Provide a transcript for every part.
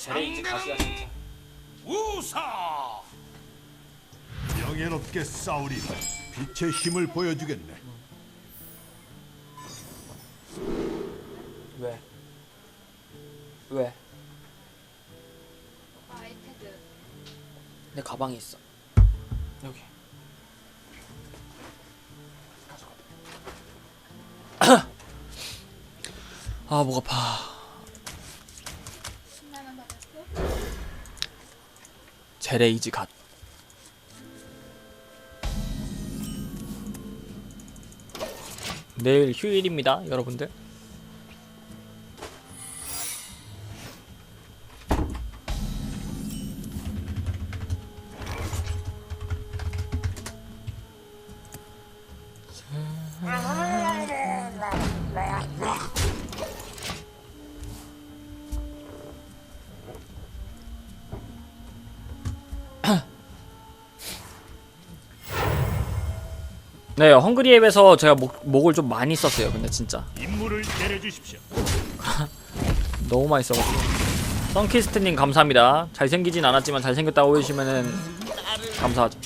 진짜. 우사 명예롭게 싸우리 빛의 힘을 보여주겠네 왜? 왜? 아이패드 내 가방에 있어. 여기. 아, 목 아파. 신라면 받았어? 제레이지 갓. 내일 휴일입니다, 여러분들. 네, 헝그리 앱에서 제가 목, 목을 좀 많이 썼어요. 근데 진짜 임무를 내려주십시오. 너무 많이 써가지고. 썬키스트님 감사합니다. 잘생기진 않았지만 잘생겼다고 해주시면은 감사하죠.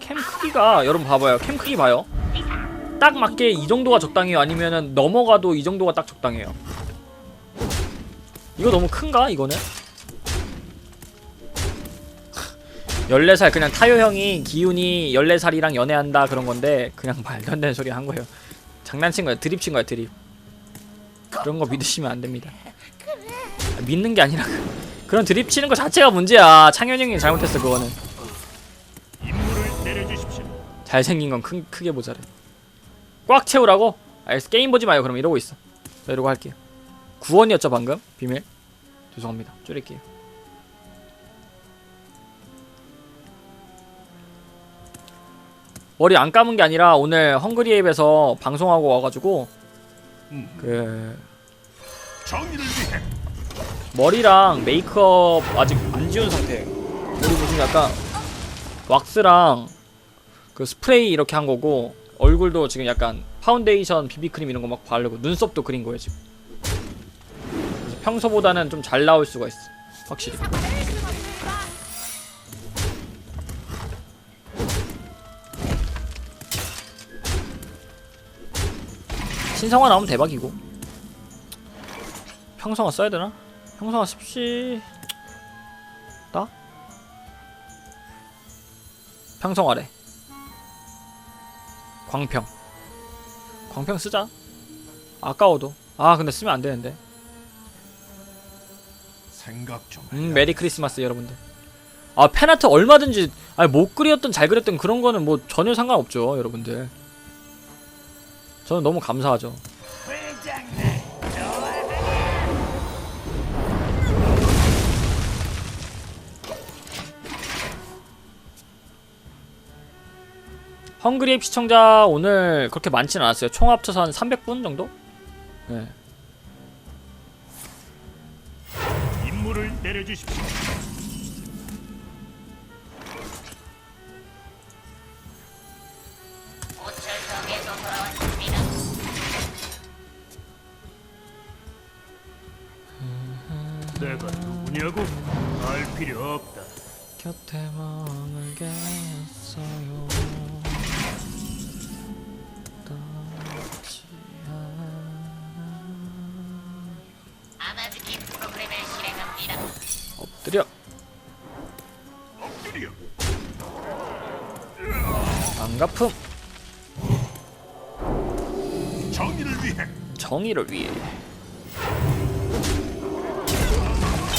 캠 크기가 여러분 봐봐요. 캠 크기 봐요. 딱 맞게 이 정도가 적당해요. 아니면은 넘어가도 이 정도가 딱 적당해요. 이거 너무 큰가? 이거는? 14살 그냥 타요 형이 기훈이 14살이랑 연애한다 그런 건데 그냥 말도 안 되는 소리 한 거예요. 장난친 거야. 드립 친 거야. 드립. 그런 거 믿으시면 안 됩니다. 아, 믿는 게 아니라 그런 드립 치는 거 자체가 문제야. 창현 형이 잘못했어 그거는. 잘생긴 건 크, 크게 보자래. 꽉 채우라고? 알겠어. 게임 보지 마요. 그럼 이러고 있어. 저 이러고 할게요. 구원이었죠 방금? 비밀? 죄송합니다. 줄일게요. 머리 안 감은 게 아니라 오늘 헝그리 앱에서 방송하고 와가지고 그 정의를 위해 머리랑 메이크업 아직 안 지운 상태예요. 머리 무슨 약간 왁스랑 그 스프레이 이렇게 한 거고 얼굴도 지금 약간 파운데이션, 비비크림 이런 거 막 바르고 눈썹도 그린 거예요 지금. 그래서 평소보다는 좀 잘 나올 수가 있어. 확실히. 신성화 나오면 대박이고. 평성화 써야 되나? 평성화 습시. 나? 평성화래. 광평. 광평 쓰자. 아까워도. 아 근데 쓰면 안 되는데. 생각 좀 음 메리 크리스마스 여러분들. 아 팬아트 얼마든지 아니 못 그렸든 잘 그렸든 그런 거는 뭐 전혀 상관없죠 여러분들 저는 너무 감사하죠 헝그리앱 시청자 오늘 그렇게 많지는 않았어요 총 합쳐서 한 300분 정도? 네 임무를 내려주십시오. 프로그램을 실행합니다. 엎드려. 엎드려. 반가품. 정의를 위해. 정의를 위해.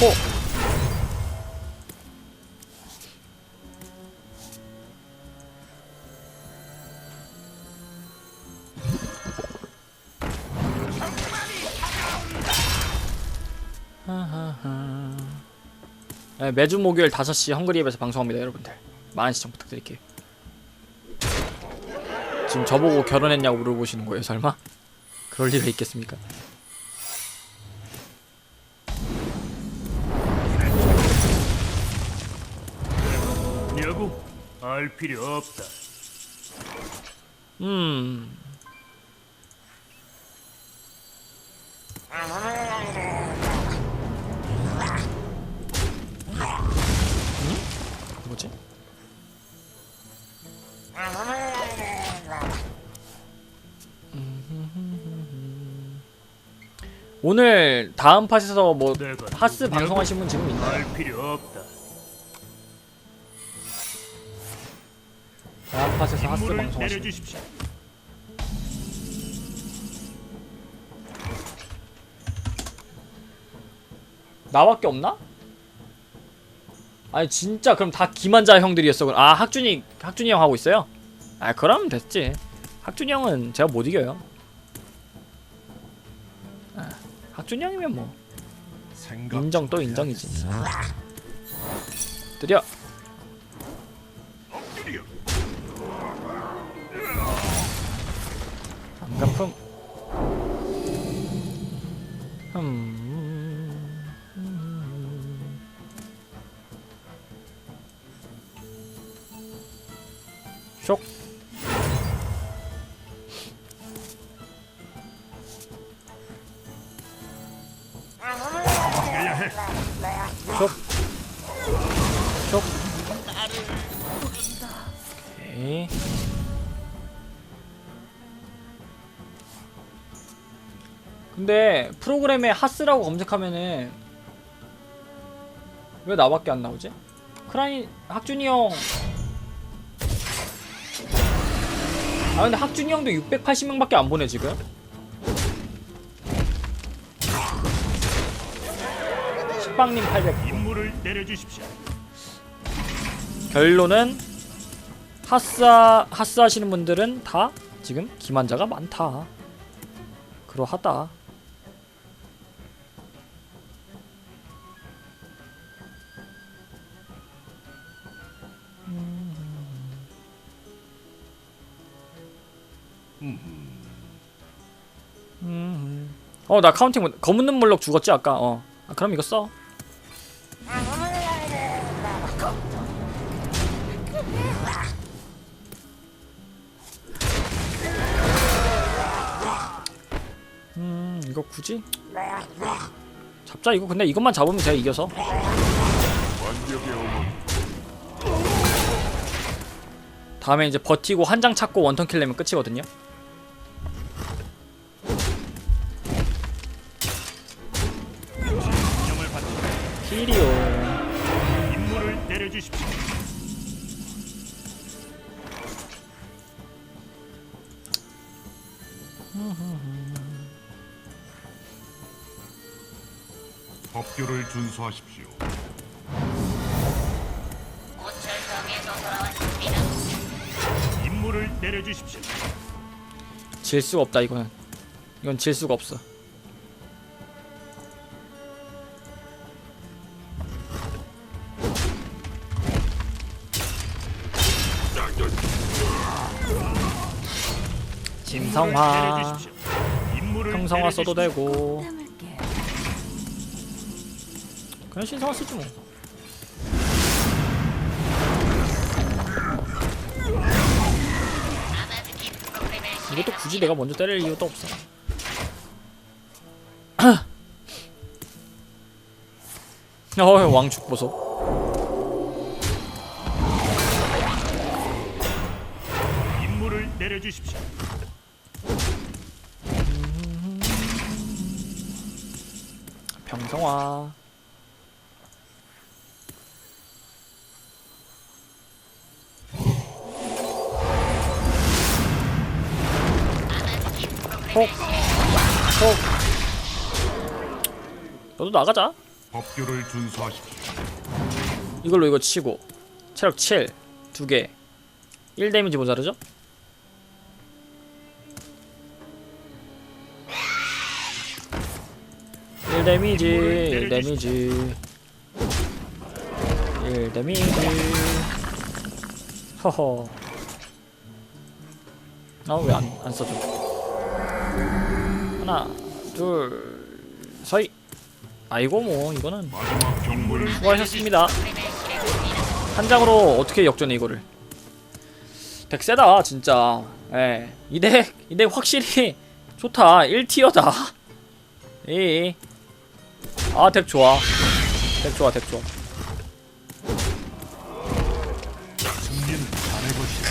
호 하하하. 네, 매주 목요일 5시 헝그리앱에서 방송합니다 여러분들 많은 시청 부탁드릴게요 지금 저보고 결혼했냐고 물어보시는 거예요 설마? 그럴 리가 있겠습니까? 알 필요 없다. 음 오늘 다음 팟에서 뭐 하스 누구냐고? 방송하신 분 지금 있나요? 알 필요 없다. 다음 팟에서 하스 방송하신 분. 나밖에 없나? 아니 진짜 그럼 다 기만자 형들이었어. 아 학준이 학준이 형 하고 있어요? 아 그럼 됐지. 학준이 형은 제가 못 이겨요. 아, 학준이 형이면 뭐. 인정 또 인정이지. 드려. 안가품 음 쇽. 쇽. 쇽. 오케이. 근데 프로그램에 하스라고 검색하면은 왜 나밖에 안 나오지? 크라인 학준이 형. 아 근데 학준이 형도 680명밖에 안 보내 지금. 식빵님 800. 임무를 내려주십시오. 결론은 하스하 하스 하시는 분들은 다 지금 기만자가 많다. 그러하다. 어, 나 카운팅 못, 검은 눈물록 죽었지 아까. 어. 아, 그럼 이거 써. 음 이거 굳이 잡자 이거 근데 이것만 잡으면 제가 이겨서 다음에 이제 버티고 한 장 찾고 원턴 킬 내면 끝이거든요 킬이요 임무를 내려주십시오. 법규를 준수하십시오. 오철성에서 돌아왔습니다. 임무를 내려주십시오. 질 수가 없다 이거는 이건 질 수가 없어 임무를 평성화 써도. 되고. 그냥 신성화 쓰지 뭐. 이것도 굳이 내가 먼저 때릴 이유도 없어. 어 왕축 보소. 임무를 내려주십시오. 평성화 톡. 톡. 너도 나가자 법규를 준수하십시오. 이걸로 이거 치고 체력 7 2개 1 데미지 모자르죠? 데미지 1 데미지. 1 데미지. 허허. 아왜 안 안 써줘? 하나 둘 서이. 아이고 뭐 이거는 수고하셨습니다. 한 장으로 어떻게 역전해 이거를? 덱 세다 진짜. 예. 이덱 이덱 확실히 좋다. 1티어다. 이. 아, 덱 좋아. 덱 좋아, 덱 좋아. 승리는 자네 것이다.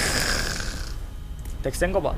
덱센거 봐.